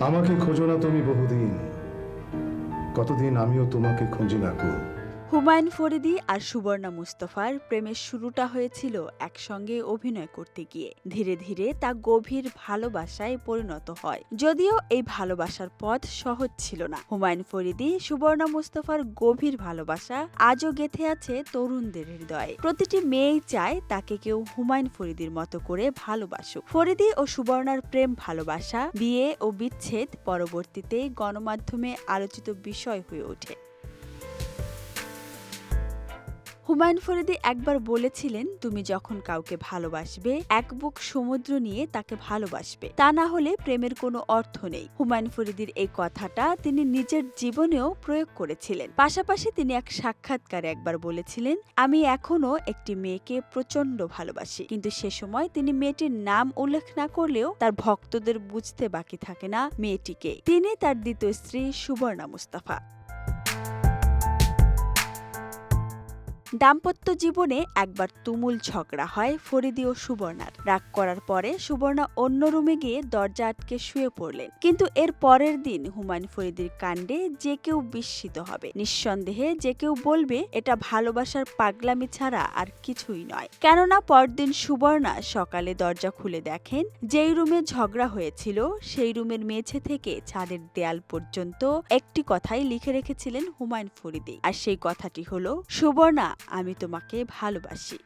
আমাকে খোঁজো না তুমি বহুদিন। কতদিন আমিও তোমাকে খুঁজি না কো হুমায়ুন ফরিদি আর সুবর্ণা মুস্তফার প্রেমের শুরুটা হয়েছিল একসঙ্গে অভিনয় করতে গিয়ে। ধীরে ধীরে তা গভীর ভালোবাসায় পরিণত হয়। যদিও এই ভালোবাসার পথ সহজ ছিল না। হুমায়ুন ফরিদি, সুবর্ণা মুস্তফার গভীর ভালোবাসা আজও গেথে আছে তরুণদের হৃদয়ে। প্রতিটি মেয়েই চায় তাকে কেউ হুমায়ুন ফরিদির মতো করে ভালোবাসুক। ফরিদি ও সুবর্ণার প্রেম ভালোবাসা, বিয়ে ও বিচ্ছেদ পরবর্তীতে গণমাধ্যমে আলোচিত বিষয় হয়ে ওঠে। হুমায়ুন ফরিদি একবার বলেছিলেন, তুমি যখন কাউকে ভালোবাসবে, এক বুক সমুদ্র নিয়ে তাকে ভালোবাসবে। তা না হলে প্রেমের কোনো অর্থ নেই। হুমায়ুন ফরিদির এই কথাটা তিনি নিজের জীবনেও প্রয়োগ করেছিলেন। পাশাপাশি তিনি এক সাক্ষাৎকারে একবার বলেছিলেন, আমি এখনও একটি মেয়েকে প্রচণ্ড ভালোবাসি। কিন্তু সে সময় তিনি মেয়েটির নাম উল্লেখ না করলেও তার ভক্তদের বুঝতে বাকি থাকে না মেয়েটিকে। তিনি তার দ্বিতীয় স্ত্রী সুবর্ণা মুস্তাফা। দাম্পত্য জীবনে একবার তুমুল ঝগড়া হয় ফরিদি ও সুবর্ণার। রাগ করার পরে সুবর্ণা অন্য রুমে গিয়ে দরজা আটকে শুয়ে পড়লেন। কিন্তু এর পরের দিন হুমায়ুন ফরিদির কাণ্ডে যে কেউ বিস্মিত হবে। নিঃসন্দেহে যে কেউ বলবে, এটা ভালোবাসার পাগলামি ছাড়া আর কিছুই নয়। কেননা পরদিন সুবর্ণা সকালে দরজা খুলে দেখেন, যেই রুমে ঝগড়া হয়েছিল, সেই রুমের মেঝে থেকে ছাদের দেয়াল পর্যন্ত একটি কথাই লিখে রেখেছিলেন হুমায়ুন ফরিদি। আর সেই কথাটি হলো, সুবর্ণা আমি তোমাকে ভালোবাসি।